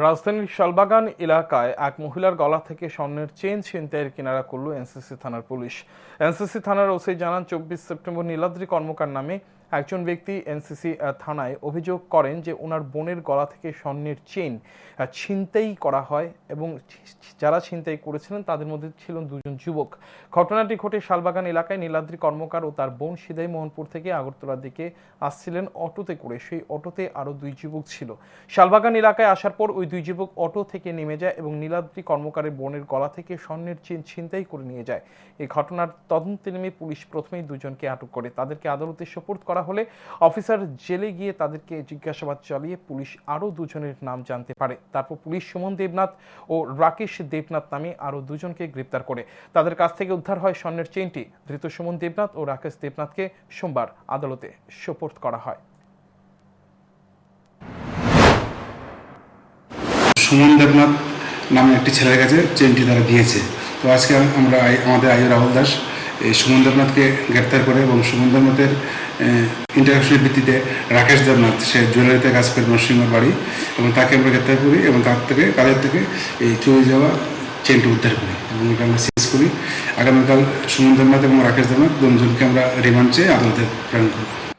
রাজধানীর শালবাগান এলাকায় এক মহিলার গলা থেকে স্বর্ণের চেন ছিনতাইয়ের কিনারা করল এনসিসি থানার পুলিশ। এনসিসি থানার ওসি জানান, চব্বিশ সেপ্টেম্বর নীলাদ্রি কর্মকার নামে একজন ব্যক্তি এনসিসি থানায় অভিযোগ করেন যে ওনার বোনের গলা থেকে স্বর্ণের চেন ছিনতাই করা হয় এবং যারা ছিনতাই করেছিলেন তাদের মধ্যে ছিলেন দুজন যুবক। ঘটনাটি ঘটে শালবাগান এলাকায় নীলাদ্রি কর্মকার ও তার বোন সিদাই মোহনপুর থেকে আগরতলার দিকে আসছিলেন অটোতে করে। সেই অটোতে আরও দুই যুবক ছিল। শালবাগান এলাকায় আসার পর ওই দুই যুবক অটো থেকে নেমে যায় এবং নীলাদ্রি কর্মকারের বোনের গলা থেকে স্বর্ণের চেন ছিনতাই করে নিয়ে যায়। এই ঘটনার তদন্তে নেমে পুলিশ প্রথমেই দুজনকে আটক করে। তাদেরকে আদালতে সোপর্দ করা হলে অফিসার জেলে গিয়ে তাদেরকে জিজ্ঞাসাবাদ চালিয়ে পুলিশ আরও দুজনের নাম জানতে পারে। তারপর পুলিশ সুমন দেবনাথ ও রাকেশ দেবনাথ নামে আরও দুজনকে গ্রেপ্তার করে। তাদের কাছ থেকে উদ্ধার হয় স্বর্ণের চেনটি ধৃত সুমন দেবনাথ ও রাকেশ দেবনাথকে সোমবার আদালতে সোপর্দ করা হয়। সুমন দেবনাথ নামে একটি ছেলের কাছে চেনটি তারা দিয়েছে। তো আজকে আমরা আমাদের আয়ু রাহুল দাস এই সুমন দেবনাথকে গ্রেপ্তার করে এবং সুমন দেবনাথের ইন্টারাকশনের ভিত্তিতে রাকেশ দেবনাথ, সে জুয়েলারিতে কাজ করে নরসিংহর বাড়ি এবং তাকে আমরা গ্রেপ্তার করি এবং তার থেকে তাদের থেকে এই চুরি যাওয়া চেনটি উদ্ধার করি এবং এটা আমরা সিজ করি। আগামীকাল সুমন দেবনাথ এবং রাকেশ দেবনাথ দুজনকে আমরা রিমান্ড চেয়ে আদালতে প্রেরণ করব।